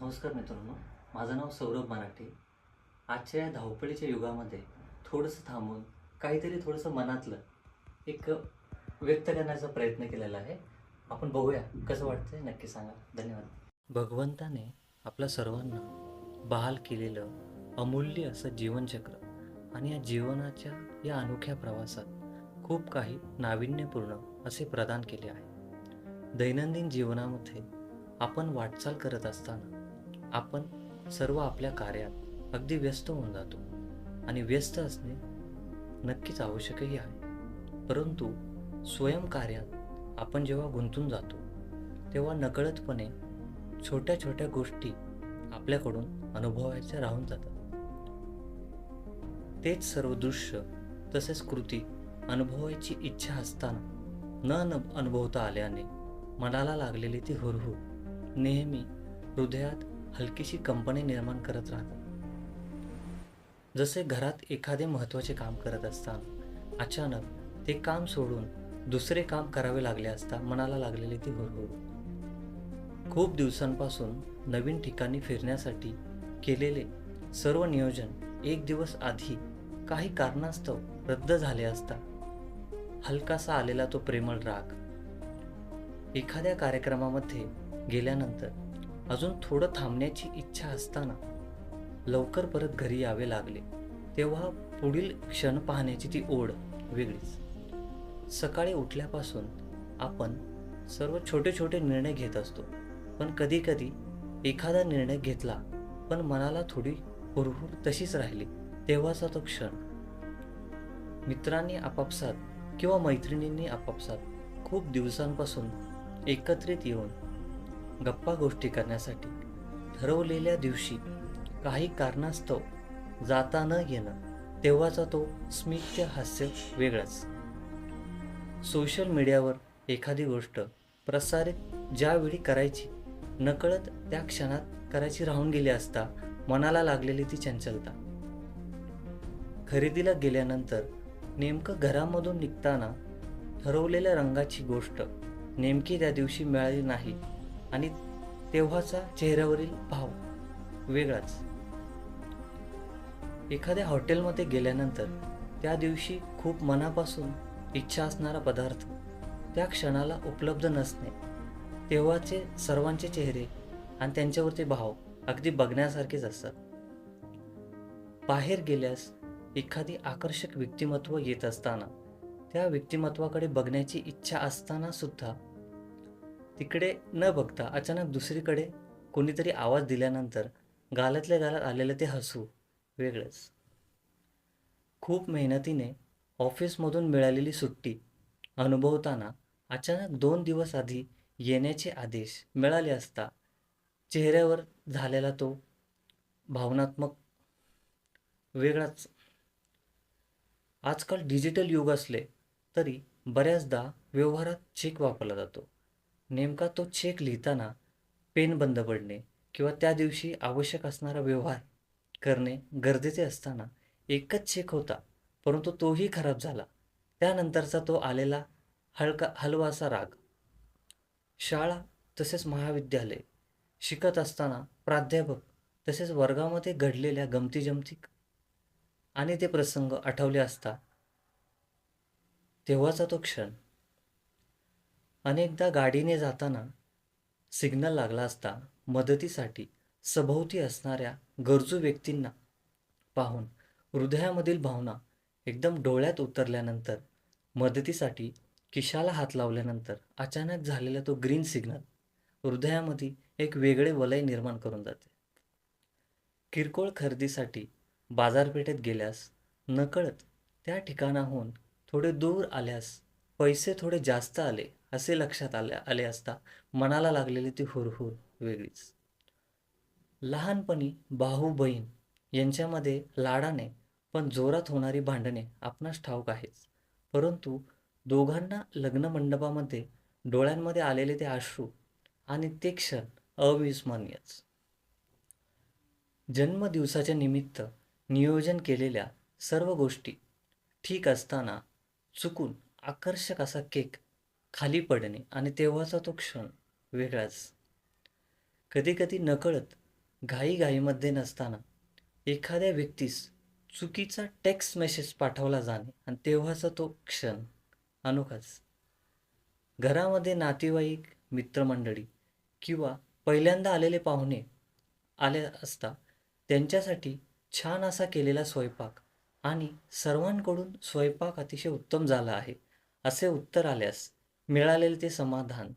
नमस्कार मित्रांनो. माझं नाव सौरभ मराठे. आजच्या या धावपळीच्या युगामध्ये थोडंसं थांबून काहीतरी थोडंसं मनातलं एक व्यक्त करण्याचा प्रयत्न केलेला आहे. आपण बघूया कसं वाटतंय नक्की सांगा. धन्यवाद. भगवंताने आपल्या सर्वांना बहाल केलेलं अमूल्य असं जीवनचक्र आणि या जीवनाच्या या अनोख्या प्रवासात खूप काही नाविन्यपूर्ण असे प्रदान केले आहे. दैनंदिन जीवनामध्ये आपण वाटचाल करत असताना आपण सर्व आपल्या कार्यात अगदी व्यस्त होऊन जातो. आणि व्यस्त असणे नक्कीच आवश्यकही आहे. परंतु स्वयंकार्यात आपण जेव्हा गुंतून जातो तेव्हा नकळतपणे छोट्या छोट्या गोष्टी आपल्याकडून अनुभवायच्या राहून जातात. तेच सर्व दृश्य तसेच कृती अनुभवायची इच्छा असताना न न अनुभवता आल्याने मनाला लागलेली ती हुरहुर नेहमी हृदयात हलकीशी कंपनी निर्माण करत राहतात. जसे घरात एखादे महत्त्वाचे काम करत असताना अचानक ते काम सोडून दुसरे काम करावे लागले असता मनाला लागलेली ती हुरहुर खूप दिवसांपासून नवीन ठिकाणी फिरण्यासाठी केलेले सर्व नियोजन एक दिवस आधी काही कारणास्तव रद्द झाले असता हलकासा आलेला तो प्रेमळ राग. एखाद्या कार्यक्रमामध्ये गेल्यानंतर अजून थोडं थांबण्याची इच्छा असताना लवकर परत घरी यावे लागले. तेव्हा पुढील क्षण पाहण्याची ती ओढ वेगळीच. सकाळी उठल्यापासून आपण सर्व छोटे छोटे निर्णय घेत असतो. पण कधी कधी एखादा निर्णय घेतला पण मनाला थोडी हुरहुर तशीच राहिली. तेव्हाचा तो क्षण. मित्रांनी आपापसात किंवा मैत्रिणींनी आपापसात खूप दिवसांपासून एकत्रित येऊन गप्पा गोष्टी करण्यासाठी ठरवलेल्या दिवशी काही कारणास्तव जाता न येणं तेव्हाचा तो स्मित्य हास्य वेगळाच. सोशल मीडियावर एखादी गोष्ट प्रसारित ज्यावेळी करायची नकळत त्या क्षणात करायची राहून गेली असता मनाला लागलेली ती चंचलता. खरेदीला गेल्यानंतर नेमकं घरामधून निघताना ठरवलेल्या रंगाची गोष्ट नेमकी त्या दिवशी मिळाली नाही. आणि तेव्हाचा चेहऱ्यावरील भाव वेगळाच. एखाद्या हॉटेलमध्ये गेल्यानंतर त्या दिवशी खूप मनापासून इच्छा असणारा पदार्थ त्या क्षणाला उपलब्ध नसणे तेव्हाचे सर्वांचे चेहरे आणि त्यांच्यावरचे भाव अगदी बघण्यासारखेच असतात. बाहेर गेल्यास एखादी आकर्षक व्यक्तिमत्व येत असताना त्या व्यक्तिमत्वाकडे बघण्याची इच्छा असताना सुद्धा तिकडे न बघता अचानक दुसरीकडे कोणीतरी आवाज दिल्यानंतर गालातल्या गालात आलेलं ते हसू वेगळंच. खूप मेहनतीने ऑफिसमधून मिळालेली सुट्टी अनुभवताना अचानक दोन दिवस आधी येण्याचे आदेश मिळाले असता चेहऱ्यावर झालेला तो भावनात्मक वेगळाच. आजकाल डिजिटल युग असले तरी बऱ्याचदा व्यवहारात चेक वापरला जातो. नेमका तो चेक लिहिताना पेन बंद पडणे किंवा त्या दिवशी आवश्यक असणारा व्यवहार करणे गरजेचे असताना एकच चेक होता परंतु तोही खराब झाला. त्यानंतरचा तो आलेला हलका हलवासा राग. शाळा तसेच महाविद्यालय शिकत असताना प्राध्यापक तसेच वर्गामध्ये घडलेल्या गमतीजमती आणि ते प्रसंग आठवले असता तेव्हाचा तो क्षण अनेकदा गाडीने जाताना सिग्नल लागला असता मदतीसाठी सभोवती असणाऱ्या गरजू व्यक्तींना पाहून हृदयामधील भावना एकदम डोळ्यात उतरल्यानंतर मदतीसाठी किशाला हात लावल्यानंतर अचानक झालेला तो ग्रीन सिग्नल हृदयामध्ये एक वेगळे वलय निर्माण करून जाते. किरकोळ खरेदीसाठी बाजारपेठेत गेल्यास नकळत त्या ठिकाणाहून थोडे दूर आल्यास पैसे थोडे जास्त आले असे लक्षात आले आले असता मनाला लागलेली ती हुरहुर वेगळीच. लहानपणी भाऊ बहीण यांच्यामध्ये लाडाने पण जोरात होणारी भांडणे आपणास ठाऊक आहेच. परंतु दोघांना लग्न मंडपामध्ये डोळ्यांमध्ये आलेले ते अश्रू आणि ते क्षण अविस्मरणीयच. जन्मदिवसाच्या निमित्त नियोजन केलेल्या सर्व गोष्टी ठीक असताना चुकून आकर्षक असा केक खाली पडणे आणि तेव्हाचा तो क्षण वेगळाच. कधीकधी नकळत घाईघाईमध्ये नसताना एखाद्या व्यक्तीस चुकीचा टेक्स्ट मेसेज पाठवला जाणे आणि तेव्हाचा तो क्षण अनोखाच. घरामध्ये नातेवाईक मित्रमंडळी किंवा पहिल्यांदा आलेले पाहुणे आले असता त्यांच्यासाठी छान असा केलेला स्वयंपाक आणि सर्वांकडून स्वयंपाक अतिशय उत्तम झाला आहे. असे उत्तर आल्यास मिळालेले ते समाधान.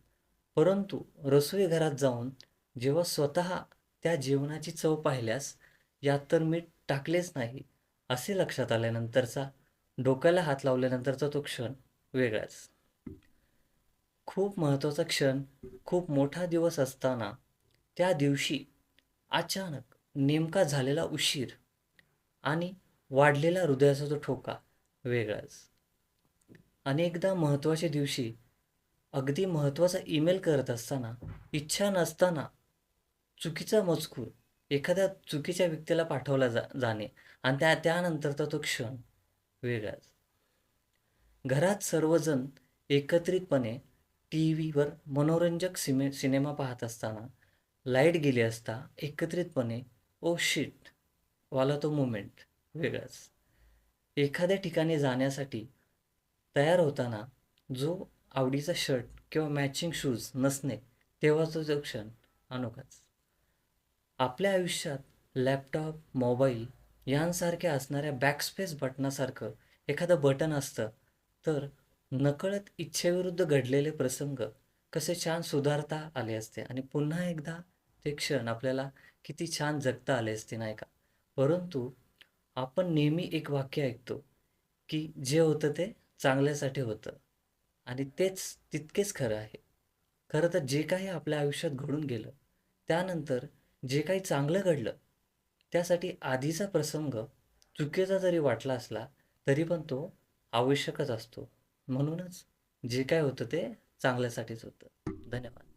परंतु रसोई घरात जाऊन जेव्हा स्वतः त्या जेवणाची चव पाहिल्यास यात तर मीठ टाकलेच नाही असे लक्षात आल्यानंतरचा डोक्याला हात लावल्यानंतरचा तो क्षण वेगळाच. खूप महत्त्वाचा क्षण खूप मोठा दिवस असताना त्या दिवशी अचानक नेमका झालेला उशीर आणि वाढलेला हृदयाचा तो ठोका वेगळाच. अनेकदा महत्त्वाच्या दिवशी अगदी महत्त्वाचा ईमेल करत असताना इच्छा नसताना चुकीचा मजकूर एखाद्या चुकीच्या व्यक्तीला पाठवला जा जाणे आणि त्या त्यानंतरचा तो क्षण वेगळाच. घरात सर्वजण एकत्रितपणे टी व्हीवर मनोरंजक सिमे सिनेमा पाहत असताना लाइट गेली असता एकत्रितपणे ओ शिट! वाला तो मुमेंट वेगळाच. एखाद्या ठिकाणी जाण्यासाठी तयार होताना जो आवडीचा शर्ट किंवा मॅचिंग शूज नसणे तेव्हाचा जो क्षण अनोखाच. आपल्या आयुष्यात लॅपटॉप मोबाईल यांसारख्या असणाऱ्या बॅकस्पेस बटनासारखं एखादं बटन असतं तर नकळत इच्छेविरुद्ध घडलेले प्रसंग कसे छान सुधारता आले असते आणि पुन्हा एकदा ते क्षण आपल्याला किती छान जगता आले असते नाही का? परंतु आपण नेहमी एक वाक्य ऐकतो की जे होतं ते चांगल्यासाठी होतं. आणि तेच तितकेच खरं आहे. खरं तर जे काही आपल्या आयुष्यात घडून गेलं त्यानंतर जे काही चांगलं घडलं त्यासाठी आधीचा प्रसंग चुकीचा जरी वाटला असला तरी पण तो आवश्यकच असतो. म्हणूनच जे काय होतं ते चांगल्यासाठीच होतं. धन्यवाद.